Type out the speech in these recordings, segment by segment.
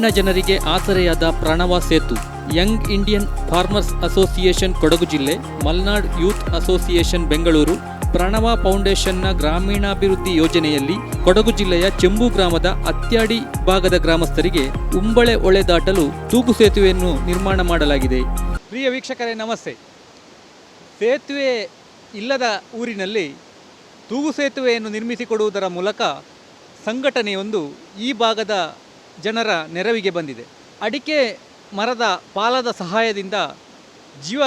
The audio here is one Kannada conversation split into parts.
ಗ್ರಾಮೀಣ ಜನರಿಗೆ ಆಸರೆಯಾದ Pranava Setu, young Indian farmers association Kodagu ಜಿಲ್ಲೆ, ಮಲ್ನಾಡ್ ಯೂತ್ ಅಸೋಸಿಯೇಷನ್ ಬೆಂಗಳೂರು, ಪ್ರಣವ ಫೌಂಡೇಶನ್ನ ಗ್ರಾಮೀಣಾಭಿವೃದ್ಧಿ ಯೋಜನೆಯಲ್ಲಿ ಕೊಡಗು ಜಿಲ್ಲೆಯ ಚೆಂಬು ಗ್ರಾಮದ ಅತ್ಯಾಡಿ ಭಾಗದ ಗ್ರಾಮಸ್ಥರಿಗೆ ಉಂಬಳೆ ಒಳೆ ದಾಟಲು ತೂಗು ಸೇತುವೆಯನ್ನು ನಿರ್ಮಾಣ ಮಾಡಲಾಗಿದೆ. ಪ್ರಿಯ ವೀಕ್ಷಕರೇ, ನಮಸ್ತೆ. ಸೇತುವೆ ಇಲ್ಲದ ಊರಿನಲ್ಲಿ ತೂಗು ಸೇತುವೆಯನ್ನು ನಿರ್ಮಿಸಿಕೊಡುವುದರ ಮೂಲಕ ಸಂಘಟನೆಯೊಂದು ಈ ಭಾಗದ ಜನರ ನೆರವಿಗೆ ಬಂದಿದೆ. ಅಡಿಕೆ ಮರದ ಪಾಲದ ಸಹಾಯದಿಂದ ಜೀವ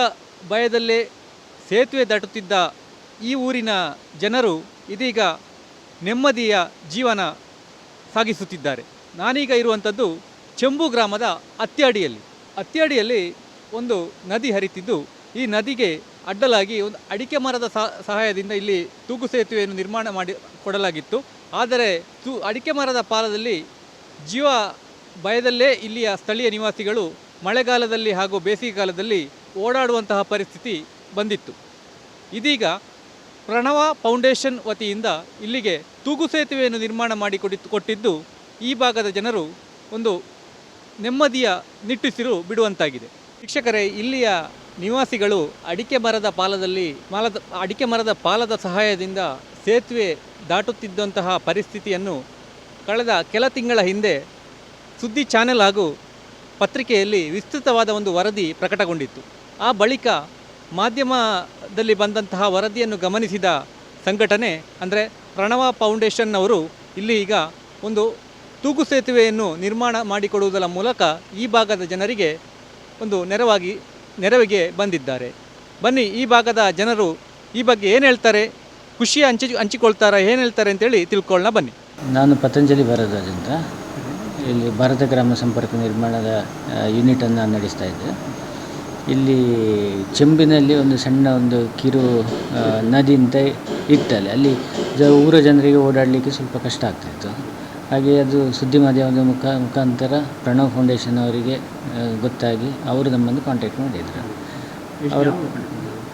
ಭಯದಲ್ಲೇ ಸೇತುವೆ ದಾಟುತ್ತಿದ್ದ ಈ ಊರಿನ ಜನರು ಇದೀಗ ನೆಮ್ಮದಿಯ ಜೀವನ ಸಾಗಿಸುತ್ತಿದ್ದಾರೆ. ನಾನೀಗ ಇರುವಂಥದ್ದು ಚೆಂಬು ಗ್ರಾಮದ ಅತ್ಯಾಡಿಯಲ್ಲಿ. ಅತ್ಯಾಡಿಯಲ್ಲಿ ಒಂದು ನದಿ ಹರಿತಿದ್ದು, ಈ ನದಿಗೆ ಅಡ್ಡಲಾಗಿ ಒಂದು ಅಡಿಕೆ ಮರದ ಸಹ- ಸಹಾಯದಿಂದ ಇಲ್ಲಿ ತೂಗು ಸೇತುವೆಯನ್ನು ನಿರ್ಮಾಣ ಮಾಡಿ ಕೊಡಲಾಗಿತ್ತು. ಆದರೆ, ತು, ಅಡಿಕೆ ಮರದ ಪಾಲದಲ್ಲಿ ಜೀವ ಭಯದಲ್ಲೇ ಇಲ್ಲಿಯ ಸ್ಥಳೀಯ ನಿವಾಸಿಗಳು ಮಳೆಗಾಲದಲ್ಲಿ ಹಾಗೂ ಬೇಸಿಗೆ ಕಾಲದಲ್ಲಿ ಓಡಾಡುವಂತಹ ಪರಿಸ್ಥಿತಿ ಬಂದಿತ್ತು. ಇದೀಗ ಪ್ರಣವ ಫೌಂಡೇಶನ್ ವತಿಯಿಂದ ಇಲ್ಲಿಗೆ ತೂಗು ಸೇತುವೆಯನ್ನು ನಿರ್ಮಾಣ ಮಾಡಿ ಕೊಡಿ- ಕೊಟ್ಟಿದ್ದು ಈ ಭಾಗದ ಜನರು ಒಂದು ನೆಮ್ಮದಿಯ ನಿಟ್ಟುಸಿರು ಬಿಡುವಂತಾಗಿದೆ. ಶಿಕ್ಷಕರೇ ಇಲ್ಲಿಯ ನಿವಾಸಿಗಳು ಅಡಿಕೆ ಮರದ ಪಾಲದಲ್ಲಿ, ಮಾಲದ, ಅಡಿಕೆ ಮರದ ಪಾಲದ ಸಹಾಯದಿಂದ ಸೇತುವೆ ದಾಟುತ್ತಿದ್ದಂತಹ ಪರಿಸ್ಥಿತಿಯನ್ನು ಕಳೆದ ಕೆಲ ತಿಂಗಳ ಹಿಂದೆ ಸುದ್ದಿ ಚಾನೆಲ್ ಹಾಗೂ ಪತ್ರಿಕೆಯಲ್ಲಿ ವಿಸ್ತೃತವಾದ ಒಂದು ವರದಿ ಪ್ರಕಟಗೊಂಡಿತ್ತು. ಆ ಬಳಿಕ ಮಾಧ್ಯಮದಲ್ಲಿ ಬಂದಂತಹ ವರದಿಯನ್ನು ಗಮನಿಸಿದ ಸಂಘಟನೆ, ಅಂದರೆ ಪ್ರಣವ ಫೌಂಡೇಶನ್ನವರು ಇಲ್ಲಿ ಈಗ ಒಂದು ತೂಗು ಸೇತುವೆಯನ್ನು ನಿರ್ಮಾಣ ಮಾಡಿಕೊಡುವುದರ ಮೂಲಕ ಈ ಭಾಗದ ಜನರಿಗೆ ಒಂದು ನೆರವಾಗಿ, ನೆರವಿಗೆ ಬಂದಿದ್ದಾರೆ. ಬನ್ನಿ, ಈ ಭಾಗದ ಜನರು ಈ ಬಗ್ಗೆ ಏನು ಹೇಳ್ತಾರೆ, ಖುಷಿ ಹಂಚಿ, ಹಂಚಿಕೊಳ್ತಾರಾ, ಏನು ಹೇಳ್ತಾರೆ ಅಂತೇಳಿ ತಿಳ್ಕೊಳ್ಳೋಣ ಬನ್ನಿ. ನಾನು ಪತಂಜಲಿ ಭರದ್ವಾಜ್ ಅಂತ ಇಲ್ಲಿ ಭಾರತ ಗ್ರಾಮ ಸಂಪರ್ಕ ನಿರ್ಮಾಣದ ಯೂನಿಟನ್ನು ನಾನು ನಡೆಸ್ತಾ ಇದ್ದೆ. ಇಲ್ಲಿ ಚೆಂಬಿನಲ್ಲಿ ಒಂದು ಸಣ್ಣ ಒಂದು ಕಿರು ನದಿ ಅಂತ ಇತ್ತಲ್ಲಿ ಅಲ್ಲಿ ಜ ಊರ ಜನರಿಗೆ ಓಡಾಡಲಿಕ್ಕೆ ಸ್ವಲ್ಪ ಕಷ್ಟ ಆಗ್ತಾಯಿತ್ತು ಹಾಗೆ ಅದು ಸುದ್ದಿ ಮಾಧ್ಯಮದ ಮುಖ ಮುಖಾಂತರ ಪ್ರಣವ್ ಫೌಂಡೇಶನ್ ಅವರಿಗೆ ಗೊತ್ತಾಗಿ ಅವರು ನಮ್ಮನ್ನು ಕಾಂಟ್ಯಾಕ್ಟ್ ಮಾಡಿದರು. ಅವರು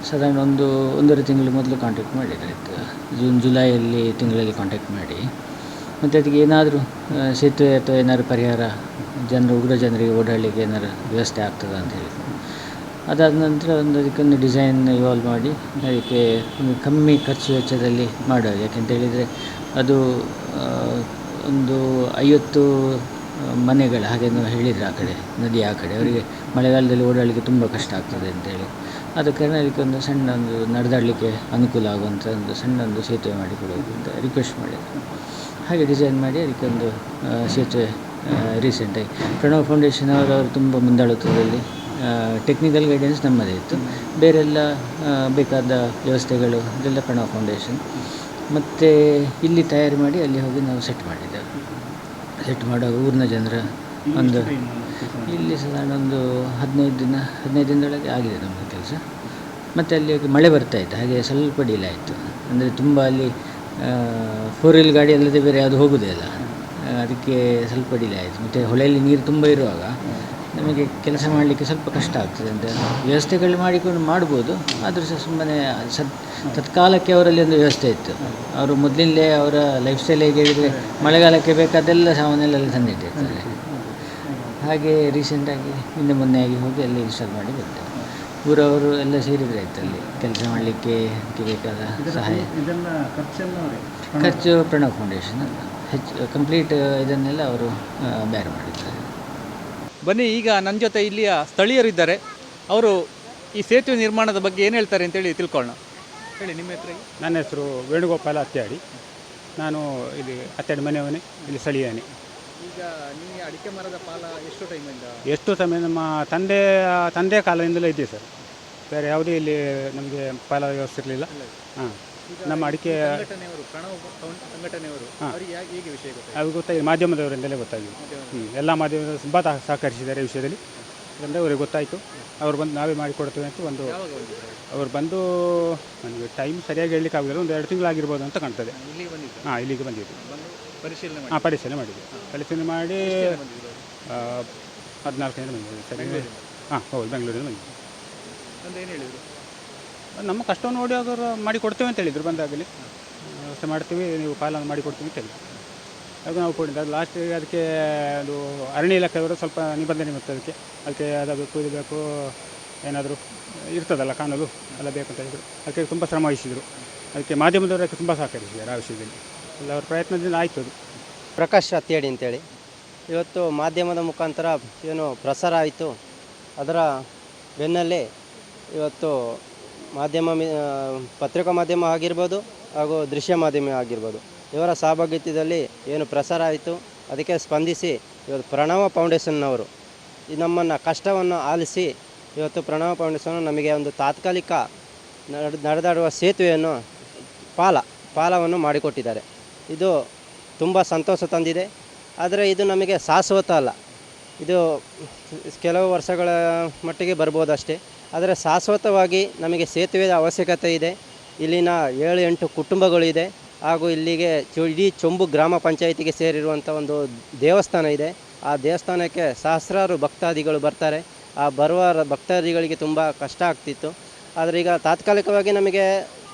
ಸಾಧಾರಣ ಒಂದು ಒಂದೂವರೆ ತಿಂಗಳು ಮೊದಲು ಕಾಂಟ್ಯಾಕ್ಟ್ ಮಾಡಿದ್ರು. ಜೂನ್ ಜುಲೈಯಲ್ಲಿ ತಿಂಗಳಲ್ಲಿ ಕಾಂಟ್ಯಾಕ್ಟ್ ಮಾಡಿ. ಮತ್ತು ಅದಕ್ಕೆ ಏನಾದರೂ ಸೇತುವೆ ಅಥವಾ ಏನಾದ್ರು ಪರಿಹಾರ, ಜನರು, ಉಗ್ರ ಜನರಿಗೆ ಓಡಾಡಲಿಕ್ಕೆ ಏನಾದ್ರು ವ್ಯವಸ್ಥೆ ಆಗ್ತದ ಅಂತ ಹೇಳಿ. ಅದಾದ ನಂತರ ಒಂದು ಅದಕ್ಕೊಂದು ಡಿಸೈನ್ ಇವಾಲ್ವ್ ಮಾಡಿ, ಅದಕ್ಕೆ ಒಂದು ಕಮ್ಮಿ ಖರ್ಚು ವೆಚ್ಚದಲ್ಲಿ ಮಾಡುವ. ಯಾಕೆಂತ ಹೇಳಿದರೆ, ಅದು ಒಂದು ಐವತ್ತು ಮನೆಗಳು ನಾವು ಹೇಳಿದ್ರು ಆ ಕಡೆ, ನದಿ ಆ ಕಡೆ, ಅವರಿಗೆ ಮಳೆಗಾಲದಲ್ಲಿ ಓಡಾಡಲಿಕ್ಕೆ ತುಂಬ ಕಷ್ಟ ಆಗ್ತದೆ ಅಂತೇಳಿ ಆದ ಕಾರಣ ಅದಕ್ಕೆ ಒಂದು ಸಣ್ಣ ಒಂದು ನಡೆದಾಡಲಿಕ್ಕೆ ಅನುಕೂಲ ಆಗುವಂಥ ಒಂದು ಸಣ್ಣ ಒಂದು ಸೇತುವೆ ಮಾಡಿಕೊಡೋದು ಅಂತ ರಿಕ್ವೆಸ್ಟ್ ಮಾಡಿದ್ರು. ಹಾಗೆ ಡಿಸೈನ್ ಮಾಡಿ ಅದಕ್ಕೊಂದು ಸೇತುವೆ ರೀಸೆಂಟಾಗಿ ಪ್ರಣವ್ ಫೌಂಡೇಶನ್ ಅವರು ಅವರು ತುಂಬ ಮುಂದಾಳತ್ವದಲ್ಲಿ ಟೆಕ್ನಿಕಲ್ ಗೈಡೆನ್ಸ್ ನಮ್ಮದೇ ಇತ್ತು. ಬೇರೆಲ್ಲ ಬೇಕಾದ ವ್ಯವಸ್ಥೆಗಳು, ಅದೆಲ್ಲ ಪ್ರಣವ್ ಫೌಂಡೇಶನ್ ಮತ್ತು ಇಲ್ಲಿ ತಯಾರು ಮಾಡಿ ಅಲ್ಲಿ ಹೋಗಿ ನಾವು ಸೆಟ್ ಮಾಡಿದ್ದೆವು. ಸೆಟ್ ಮಾಡೋ ಊರಿನ ಜನರ ಒಂದು, ಇಲ್ಲಿ ಸಾಧಾರಣ ಒಂದು ಹದಿನೈದು ದಿನ, ಹದಿನೈದು ದಿನದೊಳಗೆ ಆಗಿದೆ ನಮ್ಮ ಕೆಲಸ. ಮತ್ತು ಅಲ್ಲಿ ಮಳೆ ಬರ್ತಾ ಇತ್ತು, ಹಾಗೆ ಸ್ವಲ್ಪ ಡಿಲೇ ಆಯಿತು. ಅಂದರೆ ತುಂಬ ಅಲ್ಲಿ ಫೋರ್ ವೀಲ್ ಗಾಡಿ ಅಲ್ಲದೆ ಬೇರೆ ಯಾವುದು ಹೋಗೋದೇ ಇಲ್ಲ. ಅದಕ್ಕೆ ಸ್ವಲ್ಪ ಡಿಲೇ ಆಯಿತು. ಮತ್ತು ಹೊಳೆಯಲ್ಲಿ ನೀರು ತುಂಬ ಇರುವಾಗ ನಮಗೆ ಕೆಲಸ ಮಾಡಲಿಕ್ಕೆ ಸ್ವಲ್ಪ ಕಷ್ಟ ಆಗ್ತದೆ ಅಂತ ವ್ಯವಸ್ಥೆಗಳು ಮಾಡಿಕೊಂಡು ಮಾಡ್ಬೋದು. ಆದರೂ ಸಹ ಸುಮ್ಮನೆ ಸತ್, ತತ್ಕಾಲಕ್ಕೆ ಅವರಲ್ಲಿ ಒಂದು ವ್ಯವಸ್ಥೆ ಇತ್ತು. ಅವರು ಮೊದಲಿಂದಲೇ ಅವರ ಲೈಫ್ ಸ್ಟೈಲ್ ಹೇಗೆ ಹೇಳಿದರೆ ಮಳೆಗಾಲಕ್ಕೆ ಬೇಕಾದೆಲ್ಲ ಸಾಮಾನೆಲ್ಲ ತಂದಿಟ್ಟಿರ್ತಾರೆ. ಹಾಗೆ ರೀಸೆಂಟಾಗಿ ಹಿಂದೆ ಮೊನ್ನೆ ಆಗಿ ಹೋಗಿ ಅಲ್ಲಿ ಇನ್ಸ್ಟಾಲ್ ಮಾಡಿ ಬಂದೆ ಊರವರು ಎಲ್ಲ ಸೇರಿದ್ರೆ ಆಯ್ತು ಅಲ್ಲಿ ಕೆಲಸ ಮಾಡಲಿಕ್ಕೆ ಅದಕ್ಕೆ ಬೇಕಾದ ಸಹಾಯ. ಖರ್ಚು ಪ್ರಣವ್ ಫೌಂಡೇಶನ್ ಹೆಚ್ಚು ಕಂಪ್ಲೀಟ್ ಇದನ್ನೆಲ್ಲ ಅವರು ಬೇರೆ ಮಾಡಿದ್ದಾರೆ. ಬನ್ನಿ ಈಗ ನನ್ನ ಜೊತೆ ಇಲ್ಲಿಯ ಸ್ಥಳೀಯರಿದ್ದಾರೆ. ಅವರು ಈ ಸೇತುವೆ ನಿರ್ಮಾಣದ ಬಗ್ಗೆ ಏನು ಹೇಳ್ತಾರೆ ಅಂತೇಳಿ ತಿಳ್ಕೊಳ್ಳೋಣ. ಹೇಳಿ ನಿಮ್ಮ ಹತ್ರ ನನ್ನ ಹೆಸರು ವೇಣುಗೋಪಾಲ ಅತ್ಯಾಡಿ. ನಾನು ಇಲ್ಲಿ ಅತ್ಯಾಡಿ ಮನೆಯವನೇ ಇಲ್ಲಿ ಸ್ಥಳೀಯನೇ. ಈಗ ನಿಮಗೆ ಅಡಿಕೆ ಮರದ ಪಾಲ ಎಷ್ಟು ಟೈಮಿಂದ ಎಷ್ಟು ಸಮಯ ನಮ್ಮ ತಂದೆ ತಂದೆ ಕಾಲದಿಂದಲೇ ಇದೆ ಸರ್. ಬೇರೆ ಯಾವುದೇ ಇಲ್ಲಿ ನಮಗೆ ಪಾಲ ವ್ಯವಸ್ಥೆ ಇರಲಿಲ್ಲ ಹಾಂ. ನಮ್ಮ ಅಡಿಕೆ ಸಂಘಟನೆಯವರು ಪ್ರಣವ್ ಸಂಘಟನೆಯವರು ಅವರಿಗೆ ಯಾಕೆ ಹೇಗೆ ವಿಷಯ ಗೊತ್ತಾಯ್ತು ಅದು ಗೊತ್ತಾಗಿದೆ ಮಾಧ್ಯಮದವರಿಂದಲೇ ಗೊತ್ತಾಗಿದೆ. ಹ್ಞೂ ಎಲ್ಲ ಮಾಧ್ಯಮದ ತುಂಬ ತ- ಸಹಕರಿಸಿದ್ದಾರೆ ಈ ವಿಷಯದಲ್ಲಿ. ಅಂದರೆ ಅವರಿಗೆ ಗೊತ್ತಾಯಿತು. ಅವ್ರು ಬಂದು ನಾವೇ ಮಾಡಿಕೊಡ್ತೇವೆ ಅಂತ ಒಂದು ಯಾವಾಗ ಅವ್ರು ಬಂದು ನನಗೆ ಟೈಮ್ ಸರಿಯಾಗಿ ಹೇಳಲಿಕ್ಕೆ ಆಗೋದಿಲ್ಲ ಒಂದು ಎರಡು ತಿಂಗಳಾಗಿರ್ಬೋದು ಅಂತ ಕಾಣ್ತದೆ. ಇಲ್ಲಿಗೆ ಹಾಂ ಇಲ್ಲಿಗೆ ಬಂದಿದ್ದು ಬಂದು ಪರಿಶೀಲನೆ ಮಾಡಿ ಹಾಂ ಪರಿಶೀಲನೆ ಮಾಡಿದ್ವಿ. ಪರಿಶೀಲನೆ ಮಾಡಿ ಹದಿನಾಲ್ಕು ಜನ ಬಂದಿದ್ದೀವಿ ಸರಿ. ಹಾಂ ಹೌದು ಬೆಂಗಳೂರಿಂದ ಬಂದಿದ್ದೀವಿ. ಅಂತ ಏನು ಹೇಳಿದ್ರು? ನಮ್ಮ ಕಷ್ಟ ನೋಡಿ ಅವರು ಮಾಡಿ ಕೊಡ್ತೇವೆ ಅಂತ ಹೇಳಿದರು ಬಂದಾಗಲಿ. ವ್ಯವಸ್ಥೆ ಮಾಡ್ತೀವಿ ನೀವು ಪಾಲನೆ ಮಾಡಿ ಕೊಡ್ತೀವಿ ಅಂತ ಹೇಳಿದ್ರು. ಅದು ನಾವು ಕೊಡಿದ್ದು ಅದು ಲಾಸ್ಟ್ ಅದಕ್ಕೆ ಅದು ಅರಣ್ಯ ಇಲಾಖೆಯವರು ಸ್ವಲ್ಪ ನಿಬಂಧನೆ ಮತ್ತು ಅದಕ್ಕೆ. ಅದಕ್ಕೆ ಅದು ಬೇಕು ಇದು ಬೇಕು ಏನಾದರೂ ಇರ್ತದಲ್ಲ ಕಾನೂನು ಎಲ್ಲ ಬೇಕು ಅಂತ ಹೇಳಿದರು. ಅದಕ್ಕೆ ತುಂಬ ಶ್ರಮ ವಹಿಸಿದರು. ಅದಕ್ಕೆ ಮಾಧ್ಯಮದವರಕ್ಕೆ ತುಂಬ ಸಹಕರಿಸಿದ್ದಾರೆ ಆ ವಿಷಯದಲ್ಲಿ. ಎಲ್ಲ ಅವ್ರ ಪ್ರಯತ್ನದಿಂದ ಆಯಿತು ಅದು. ಪ್ರಕಾಶ್ ಅತ್ತೇಡಿ ಅಂತೇಳಿ. ಇವತ್ತು ಮಾಧ್ಯಮದ ಮುಖಾಂತರ ಏನು ಪ್ರಸಾರ ಆಯಿತು. ಅದರ ಬೆನ್ನಲ್ಲೇ ಇವತ್ತು ಮಾಧ್ಯಮ ಪತ್ರಿಕಾ ಮಾಧ್ಯಮ ಆಗಿರ್ಬೋದು ಹಾಗೂ ದೃಶ್ಯ ಮಾಧ್ಯಮ ಆಗಿರ್ಬೋದು. ಇವರ ಸಹಭಾಗಿತ್ವದಲ್ಲಿ ಏನು ಪ್ರಸಾರ ಆಯಿತು. ಅದಕ್ಕೆ ಸ್ಪಂದಿಸಿ ಇವತ್ತು ಪ್ರಣವ ಫೌಂಡೇಶನ್ನವರು ನಮ್ಮನ್ನು ಕಷ್ಟವನ್ನು ಆಲಿಸಿ ಇವತ್ತು ಪ್ರಣವ ಫೌಂಡೇಶನ್ ನಮಗೆ ಒಂದು ತಾತ್ಕಾಲಿಕ ನಡೆ, ನಡೆದಾಡುವ ಸೇತುವೆಯನ್ನು ಪಾಲ, ಪಾಲವನ್ನು ಮಾಡಿಕೊಟ್ಟಿದ್ದಾರೆ. ಇದು ತುಂಬ ಸಂತೋಷ ತಂದಿದೆ. ಆದರೆ ಇದು ನಮಗೆ ಶಾಶ್ವತ ಅಲ್ಲ. ಇದು ಕೆಲವು ವರ್ಷಗಳ ಮಟ್ಟಿಗೆ ಬರ್ಬೋದು ಅಷ್ಟೇ ಆದರೆ ಶಾಶ್ವತವಾಗಿ ನಮಗೆ ಸೇತುವೆಯ ಅವಶ್ಯಕತೆ ಇದೆ. ಇಲ್ಲಿನ ಏಳು ಎಂಟು ಕುಟುಂಬಗಳಿದೆ ಹಾಗೂ ಇಲ್ಲಿಗೆ ಚು ಇಡೀ ಚೊಂಬು ಗ್ರಾಮ ಪಂಚಾಯಿತಿಗೆ ಸೇರಿರುವಂಥ ಒಂದು ದೇವಸ್ಥಾನ ಇದೆ. ಆ ದೇವಸ್ಥಾನಕ್ಕೆ ಸಹಸ್ರಾರು ಭಕ್ತಾದಿಗಳು ಬರ್ತಾರೆ. ಆ ಬರುವ ಭಕ್ತಾದಿಗಳಿಗೆ ತುಂಬ ಕಷ್ಟ ಆಗ್ತಿತ್ತು. ಆದರೆ ಈಗ ತಾತ್ಕಾಲಿಕವಾಗಿ ನಮಗೆ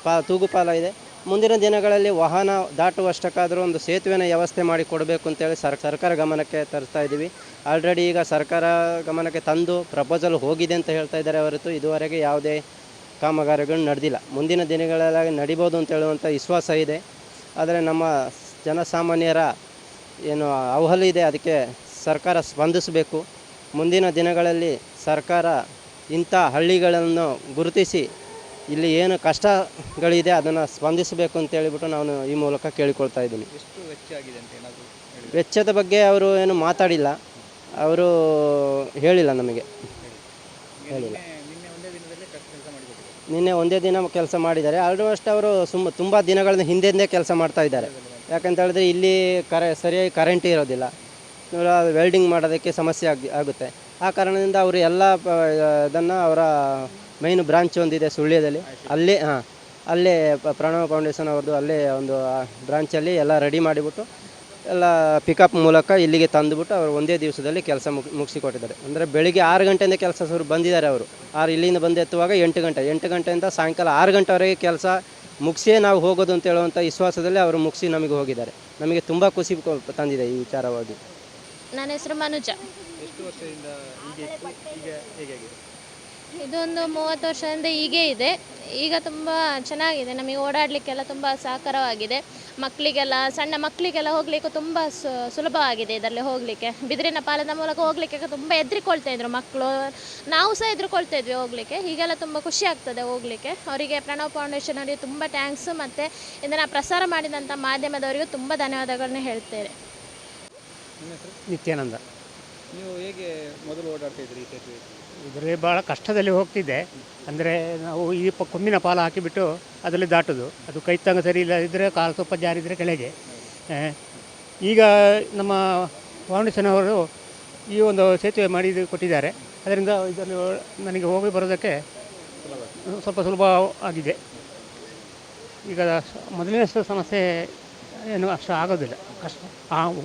ಪಾ ತೂಗುಪಾಲ ಇದೆ. ಮುಂದಿನ ದಿನಗಳಲ್ಲಿ ವಾಹನ ದಾಟುವಷ್ಟಕ್ಕಾದರೂ ಒಂದು ಸೇತುವೆನ ವ್ಯವಸ್ಥೆ ಮಾಡಿ ಕೊಡಬೇಕು ಅಂತೇಳಿ ಸರ್, ಸರ್ಕಾರ ಗಮನಕ್ಕೆ ತರ್ತಾ ಇದ್ದೀವಿ. ಆಲ್ರೆಡಿ ಈಗ ಸರ್ಕಾರ ಗಮನಕ್ಕೆ ತಂದು ಪ್ರಪೋಸಲ್ ಹೋಗಿದೆ ಅಂತ ಹೇಳ್ತಾ ಇದ್ದಾರೆ ಹೊರತು ಇದುವರೆಗೆ ಯಾವುದೇ ಕಾಮಗಾರಿಗಳು ನಡೆದಿಲ್ಲ. ಮುಂದಿನ ದಿನಗಳಲ್ಲಿ ನಡಿಬೋದು ಅಂತ ಹೇಳುವಂಥ ವಿಶ್ವಾಸ ಇದೆ. ಆದರೆ ನಮ್ಮ ಜನಸಾಮಾನ್ಯರ ಏನು ಅವಹಲು ಇದೆ, ಅದಕ್ಕೆ ಸರ್ಕಾರ ಸ್ಪಂದಿಸಬೇಕು. ಮುಂದಿನ ದಿನಗಳಲ್ಲಿ ಸರ್ಕಾರ ಇಂಥ ಹಳ್ಳಿಗಳನ್ನು ಗುರುತಿಸಿ ಇಲ್ಲಿ ಏನು ಕಷ್ಟಗಳಿದೆ ಅದನ್ನು ಸ್ಪಂದಿಸಬೇಕು ಅಂತ ಹೇಳಿಬಿಟ್ಟು ನಾನು ಈ ಮೂಲಕ ಕೇಳಿಕೊಳ್ತಾ ಇದ್ದೀನಿ. ಎಷ್ಟು ವೆಚ್ಚ ಆಗಿದೆ ಅಂತ ಏನಾದರೂ ವೆಚ್ಚದ ಬಗ್ಗೆ ಅವರು ಏನು ಮಾತಾಡಿಲ್ಲ. ಅವರು ಹೇಳಿಲ್ಲ ನಮಗೆ. ಹೇಳಿಲ್ಲ. ಒಂದೇ ನಿನ್ನೆ ಒಂದೇ ದಿನ ಕೆಲಸ ಮಾಡಿದ್ದಾರೆ. ಆಲ್ಮೋಸ್ಟ್ ಅವರು ಸುಮ್ಮ ತುಂಬ ದಿನಗಳ ಹಿಂದೆಂದೇ ಕೆಲಸ ಮಾಡ್ತಾ ಇದ್ದಾರೆ. ಯಾಕಂತ ಹೇಳಿದ್ರೆ ಇಲ್ಲಿ ಕರೆ ಸರಿಯಾಗಿ ಕರೆಂಟ್ ಇರೋದಿಲ್ಲ. ವೆಲ್ಡಿಂಗ್ ಮಾಡೋದಕ್ಕೆ ಸಮಸ್ಯೆ ಆಗಿ ಆಗುತ್ತೆ. ಆ ಕಾರಣದಿಂದ ಅವರು ಎಲ್ಲ ಇದನ್ನು ಅವರ ಮೈನ್ ಬ್ರಾಂಚ್ ಒಂದಿದೆ ಸುಳ್ಯದಲ್ಲಿ. ಅಲ್ಲೇ ಹಾಂ ಅಲ್ಲೇ ಪ- ಪ್ರಣವ ಫೌಂಡೇಶನ್ ಅವ್ರದ್ದು ಅಲ್ಲೇ ಒಂದು ಬ್ರಾಂಚಲ್ಲಿ ಎಲ್ಲ ರೆಡಿ ಮಾಡಿಬಿಟ್ಟು ಎಲ್ಲ ಪಿಕಪ್ ಮೂಲಕ ಇಲ್ಲಿಗೆ ತಂದುಬಿಟ್ಟು ಅವರು ಒಂದೇ ದಿವಸದಲ್ಲಿ ಕೆಲಸ ಮುಗ್ ಮುಗಿಸಿಕೊಟ್ಟಿದ್ದಾರೆ. ಅಂದರೆ ಬೆಳಿಗ್ಗೆ ಆರು ಗಂಟೆಯಿಂದ ಕೆಲಸ ಶುರು ಬಂದಿದ್ದಾರೆ ಅವರು. ಆರು ಇಲ್ಲಿಂದ ಬಂದು ಎತ್ತುವಾಗ ಎಂಟು ಗಂಟೆ ಎಂಟು ಗಂಟೆಯಿಂದ ಸಾಯಂಕಾಲ ಆರು ಗಂಟೆವರೆಗೆ ಕೆಲಸ ಮುಗಿಸಿಯೇ ನಾವು ಹೋಗೋದು ಅಂತ ಹೇಳುವಂಥ ವಿಶ್ವಾಸದಲ್ಲಿ ಅವರು ಮುಗಿಸಿ ನಮಗೆ ಹೋಗಿದ್ದಾರೆ. ನಮಗೆ ತುಂಬ ಖುಷಿ ಕೊ- ತಂದಿದೆ ಈ ವಿಚಾರವಾಗಿ. ನನ್ನ ಹೆಸರು ಮನುಜ. ಎಷ್ಟು ವರ್ಷದಿಂದ ಹೀಗೆ ಇತ್ತು ಈಗ ಹೇಗಾಗಿದೆ ಇದೊಂದು ಮೂವತ್ತು ವರ್ಷದಿಂದ ಹೀಗೆ ಇದೆ. ಈಗ ತುಂಬ ಚೆನ್ನಾಗಿದೆ. ನಮಗೆ ಓಡಾಡಲಿಕ್ಕೆಲ್ಲ ತುಂಬ ಸಹಕಾರವಾಗಿದೆ ಮಕ್ಕಳಿಗೆಲ್ಲ ಸಣ್ಣ ಮಕ್ಕಳಿಗೆಲ್ಲ ಹೋಗಲಿಕ್ಕೆ ತುಂಬ ಸು ಸುಲಭವಾಗಿದೆ ಇದರಲ್ಲಿ ಹೋಗಲಿಕ್ಕೆ. ಬಿದಿರಿನ ಪಾಲದ ಮೂಲಕ ಹೋಗಲಿಕ್ಕೆ ತುಂಬ ಹೆದ್ರಿಕೊಳ್ತಾ ಇದ್ರು ಮಕ್ಕಳು. ನಾವು ಸಹ ಹೆದರಿಕೊಳ್ತಾ ಇದ್ವಿ ಹೋಗಲಿಕ್ಕೆ. ಹೀಗೆಲ್ಲ ತುಂಬ ಖುಷಿ ಆಗ್ತದೆ ಹೋಗಲಿಕ್ಕೆ. ಅವರಿಗೆ ಪ್ರಣವ್ ಫೌಂಡೇಶನ್ ಅವರಿಗೆ ತುಂಬ ಟ್ಯಾಂಕ್ಸ್ ಮತ್ತು ಇದನ್ನು ಪ್ರಸಾರ ಮಾಡಿದಂಥ ಮಾಧ್ಯಮದವರಿಗೂ ತುಂಬ ಧನ್ಯವಾದಗಳನ್ನ ಹೇಳ್ತೇವೆ ನಿತ್ಯಾನಂದ. ನೀವು ಹೇಗೆ ಮೊದಲು ಓಡಾಡ್ತಾ ಇದ್ರಿ ಈ ಸೇತುವೆ ಇದರಲ್ಲಿ ಭಾಳ ಕಷ್ಟದಲ್ಲಿ ಹೋಗ್ತಿದ್ದೆ. ಅಂದರೆ ನಾವು ಈ ಪ ಕೊಂಬಿನ ಪಾಲ ಹಾಕಿಬಿಟ್ಟು ಅದರಲ್ಲಿ ದಾಟೋದು. ಅದು ಕೈ ತಂಗ ಸರಿ ಇಲ್ಲದಿದ್ದರೆ ಕಾಲು ಸ್ವಲ್ಪ ಜಾರಿದರೆ ಕೆಳಗೆ. ಈಗ ನಮ್ಮ ಫೌಂಡೇಶನ್ ಅವರು ಈ ಒಂದು ಸೇತುವೆ ಮಾಡಿ ಕೊಟ್ಟಿದ್ದಾರೆ. ಅದರಿಂದ ಇದರಲ್ಲಿ ನನಗೆ ಹೋಗಿ ಬರೋದಕ್ಕೆ ಸ್ವಲ್ಪ ಸುಲಭ ಆಗಿದೆ. ಈಗ ಮೊದಲಿನಷ್ಟು ಸಮಸ್ಯೆ ಏನು ಅಷ್ಟು ಆಗೋದಿಲ್ಲ. ಕಷ್ಟ.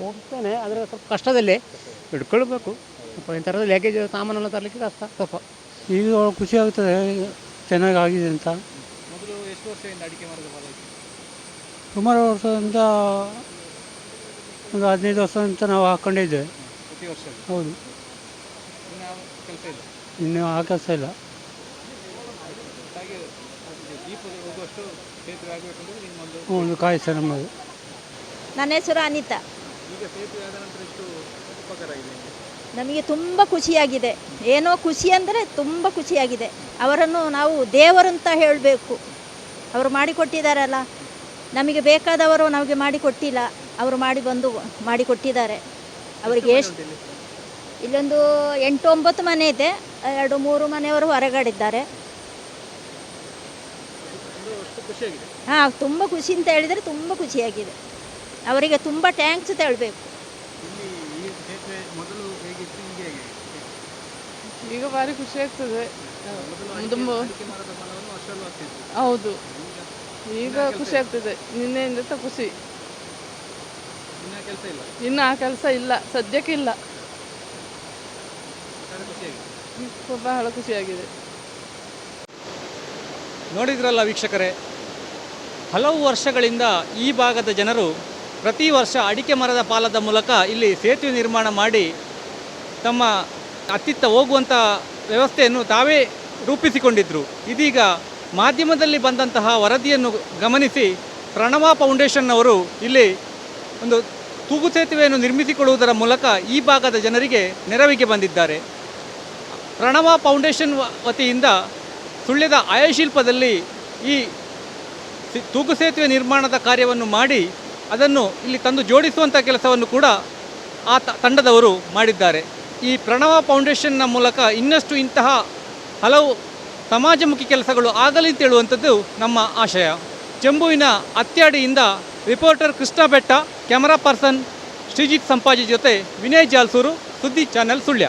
ಹೋಗ್ತೇನೆ, ಆದರೆ ಸ್ವಲ್ಪ ಕಷ್ಟದಲ್ಲೇ ಹಿಡ್ಕೊಳ್ಬೇಕು. ಸ್ವಲ್ಪ ಇಂಥರದ್ದು ಥರದ ಲಗೇಜ್ ಸಾಮಾನೆಲ್ಲ ತರಲಿಕ್ಕೆ ಕಷ್ಟ ಸ್ವಲ್ಪ. ಈಗ ಖುಷಿ ಆಗ್ತದೆ ಚೆನ್ನಾಗಿ ಆಗಿದೆ ಅಂತ. ಮೊದಲು ಎಷ್ಟು ವರ್ಷದಿಂದ ಅಡಿಕೆ ಮರದ ಸುಮಾರು ವರ್ಷದಿಂದ ಒಂದು ಹದಿನೈದು ವರ್ಷದಿಂದ ನಾವು ಹಾಕೊಂಡಿದ್ದೇವೆ ಪ್ರತಿ ವರ್ಷ? ಹೌದು. ಇನ್ನು ಕೆಲಸ ಇಲ್ಲ? ಇನ್ನೂ ಆ ಕೆಲಸ ಇಲ್ಲ. ಹಾಗೆ ದೀಪದ ಹೋಗುವಷ್ಟು ಸೇತುವೆ ಆಗಬೇಕಂದ್ರೆ ನಿಮ್ಮೊಂದು ಒಂದು ಕಾಯಿಸ ನಮ್ಮದು. ನನ್ನ ಹೆಸರು ಅನಿತಾ. ಈಗ ಸೇತುವೆ ಆದ ನಂತರ ಎಷ್ಟು ಉಪಕಾರ ಆಗಿದೆ ನಿಮಗೆ ತುಂಬ ಖುಷಿಯಾಗಿದೆ. ಏನೋ ಖುಷಿ ಅಂದರೆ ತುಂಬ ಖುಷಿಯಾಗಿದೆ. ಅವರನ್ನು ನಾವು ದೇವರಂತ ಹೇಳಬೇಕು. ಅವರು ಮಾಡಿಕೊಟ್ಟಿದ್ದಾರಲ್ಲ ನಮಗೆ ಬೇಕಾದವರು ನಮಗೆ ಮಾಡಿಕೊಟ್ಟಿಲ್ಲ. ಅವರು ಮಾಡಿ ಬಂದು ಮಾಡಿಕೊಟ್ಟಿದ್ದಾರೆ. ಅವರಿಗೆ ಎಷ್ಟು ಇಲ್ಲೊಂದು ಎಂಟು ಒಂಬತ್ತು ಮನೆ ಇದೆ. ಎರಡು ಮೂರು ಮನೆಯವರು ಹೊರಗಡಿದ್ದಾರೆ. ಹಾಂ ತುಂಬ ಖುಷಿ ಅಂತ ಹೇಳಿದರೆ ತುಂಬ ಖುಷಿಯಾಗಿದೆ. ಅವರಿಗೆ ತುಂಬ ಟ್ಯಾಂಕ್ಸ್ ಅಂತ ಹೇಳಬೇಕು ಇಲ್ಲಿ ಈ ಸೇತುವೆ ಮೊದಲು ಹೇಗಿತ್ತು ಈಗ ಹೇಗೆ ಈಗ ಭಾರಿ ಖುಷಿ ಆಗ್ತದೆ. ತುಂಬ. ಹೌದು. ಈಗ ಖುಷಿ ಆಗ್ತದೆ. ನಿನ್ನೆಯಿಂದ ಖುಷಿ. ಇನ್ನ ಆ ಕೆಲಸ ಇಲ್ಲ. ಸದ್ಯಕ್ಕೆ ಇಲ್ಲ. ಬಹಳ ಖುಷಿಯಾಗಿದೆ ನೋಡಿದ್ರಲ್ಲ ವೀಕ್ಷಕರೇ, ಹಲವು ವರ್ಷಗಳಿಂದ ಈ ಭಾಗದ ಜನರು ಪ್ರತಿ ವರ್ಷ ಅಡಿಕೆ ಮರದ ಪಾಲದ ಮೂಲಕ ಇಲ್ಲಿ ಸೇತುವೆ ನಿರ್ಮಾಣ ಮಾಡಿ ತಮ್ಮ ಅತ್ತಿತ್ತ ಹೋಗುವಂಥ ವ್ಯವಸ್ಥೆಯನ್ನು ತಾವೇ ರೂಪಿಸಿಕೊಂಡಿದ್ದರು ಇದೀಗ ಮಾಧ್ಯಮದಲ್ಲಿ ಬಂದಂತಹ ವರದಿಯನ್ನು ಗಮನಿಸಿ ಪ್ರಣವ ಫೌಂಡೇಶನ್ನವರು ಇಲ್ಲಿ ಒಂದು ತೂಗು ಸೇತುವೆಯನ್ನು ನಿರ್ಮಿಸಿಕೊಳ್ಳುವುದರ ಮೂಲಕ ಈ ಭಾಗದ ಜನರಿಗೆ ನೆರವಿಗೆ ಬಂದಿದ್ದಾರೆ. ಪ್ರಣವ ಫೌಂಡೇಶನ್ ವತಿಯಿಂದ ಸುಳ್ಯದ ಆಯಶಿಲ್ಪದಲ್ಲಿ ಈ ತೂಗು ಸೇತುವೆ ನಿರ್ಮಾಣದ ಕಾರ್ಯವನ್ನು ಮಾಡಿ ಅದನ್ನು ಇಲ್ಲಿ ತಂದು ಜೋಡಿಸುವಂಥ ಕೆಲಸವನ್ನು ಕೂಡ ಆ ತಂಡದವರು ಮಾಡಿದ್ದಾರೆ. ಈ ಪ್ರಣವ ಫೌಂಡೇಶನ್ನ ಮೂಲಕ ಇನ್ನಷ್ಟು ಇಂತಹ ಹಲವು ಸಮಾಜಮುಖಿ ಕೆಲಸಗಳು ಆಗಲಿ ಅಂತ ಹೇಳುವಂಥದ್ದು ನಮ್ಮ ಆಶಯ. ಜಂಬುವಿನ ಅತ್ಯಾಡಿಯಿಂದ ರಿಪೋರ್ಟರ್ ಕೃಷ್ಣ ಬೆಟ್ಟ, ಕ್ಯಾಮರಾ ಪರ್ಸನ್ ಶ್ರೀಜಿತ್ ಸಂಪಾಜಿ ಜೊತೆ Vinay Jalsoor, Suddi channel Sullia.